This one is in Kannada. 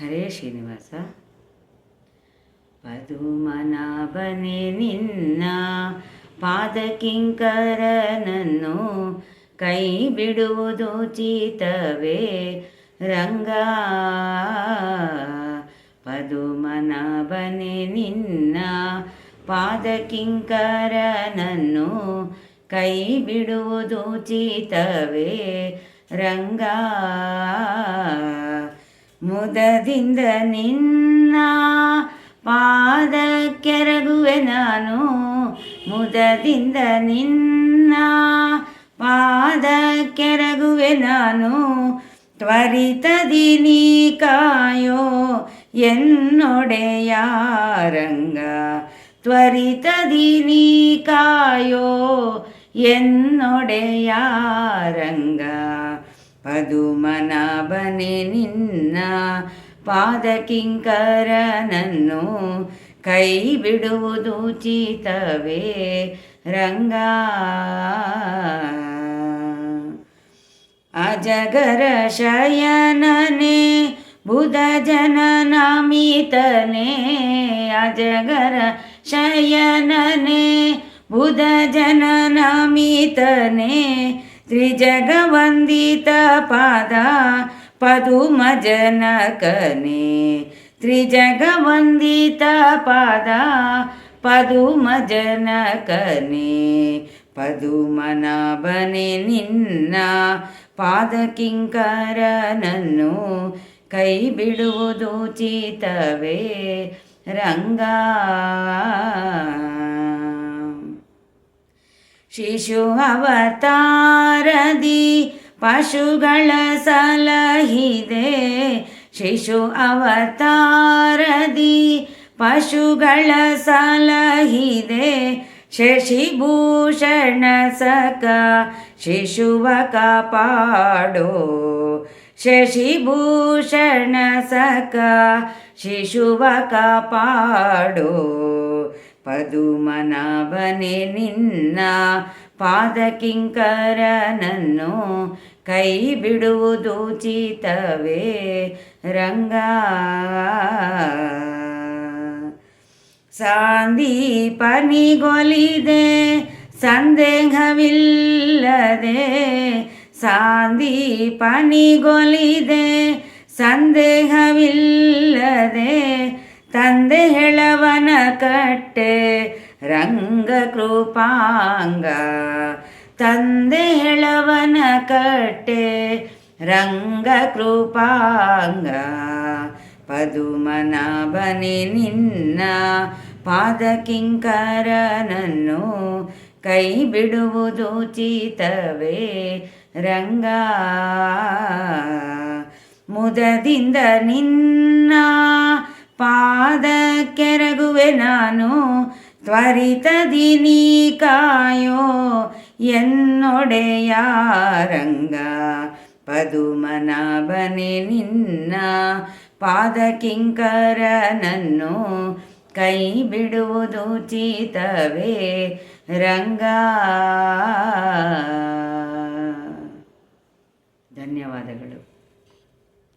ಹರೇ ಶ್ರೀನಿವಾಸ. ಪದುಮನಾಭನೆ ನಿನ್ನ ಪಾದಕಿಂಕರನನ್ನು ಕೈ ಬಿಡುವುದು ಚೀತವೇ ರಂಗ. ಪದುಮನಾಭನೆ ನಿನ್ನ ಪಾದಕಿಂಕರನನ್ನು ಕೈ ಬಿಡುವುದು ಚೀತವೇ ರಂಗ. ಮುದದಿಂದ ನಿನ್ನ ಪಾದ ಕೆರಗುವೆ ನಾನು ಮುದದಿಂದ ನಿನ್ನ ಪಾದ ಕೆರಗುವೆ ನಾನು ತ್ವರಿತದಿ ನೀ ಕಾಯೋ ಎನ್ನೊಡೆಯ ರಂಗ ತ್ವರಿತದಿ ನೀ ಕಾಯೋ ಎನ್ನೊಡೆಯ ರಂಗ ಪದುಮನಾಭನೆ ನಿನ್ನ ಪಾದಕಿಂಕರನನ್ನು ಕೈ ಬಿಡುವುದು ಚೀತವೇ ರಂಗ. ಅಜಗರ ಶಯನನೆ, ಬುಧ ಜನನಾಮಿತನೆ. ಅಜಗರ ಶಯನನೆ, ಬುಧ ಜನನಾಮಿತನೆ. ತ್ರಿಜಗವಂದಿತ ಪಾದ ಪದುಮ ಜನಕನೆ ತ್ರಿಜಗವಂದಿತ ಪಾದ ಪದುಮ ಜನಕನೆ ಪದುಮನಾಭನೆ ನಿನ್ನ ಪಾದಕಿಂಕರನನ್ನು ಕೈ ಬಿಡುವುದು ಚಿತವೇ ರಂಗ. ಶಿಶು ಅವತಾರದಿ ಪಶುಗಳ ಸಲಹಿದೆ. ಶಿಶು ಅವತಾರದಿ ಪಶುಗಳ ಸಲಹಿದೆ. ಶಶಿಭೂಷಣ ಸಕ ಶಿಶುವ ಕಾಪಾಡೋ. ಶಶಿಭೂಷಣ ಸಕ ಶಿಶುವ ಕಾಪಾಡೋ. ಪದುಮನಾಭನೆ ನಿನ್ನ ಪಾದಕಿಂಕರನನ್ನು ಕೈ ಬಿಡುವುದು ಚಿತವೇ ರಂಗ. ಸಾಂದೀಪನಿಗೊಲಿದೆ ಸಂದೇಹವಿಲ್ಲದೆ. ಸಾಂದೀಪನಿಗೊಲಿದೆ ಸಂದೇಹವಿಲ್ಲದೆ. ತಂದೆ ಹೆಳವನ ಕಟ್ಟೆ, ರಂಗ ಕೃಪಾಂಗ. ತಂದೆ ಹೆಳವನ ಕಟ್ಟೆ, ರಂಗ ಕೃಪಾಂಗ. ಪದುಮನಾಭನೆ ನಿನ್ನ ಪಾದಕಿಂಕರನನ್ನು ಕೈ ಬಿಡುವುದು ಚೀತವೇ ರಂಗ. ಮುದದಿಂದ ನಿನ್ನ ಪಾದ ಕೆರಗುವೆ ನಾನು ತ್ವರಿತದಿ ನೀ ಕಾಯೋ ಎನ್ನೊಡೆಯ ರಂಗ. ಪದುಮನಾಭನೆ ನಿನ್ನ ಪಾದಕಿಂಕರನನ್ನು ಕೈ ಬಿಡುವುದು ಚೀತವೇ ರಂಗ. ಧನ್ಯವಾದಗಳು.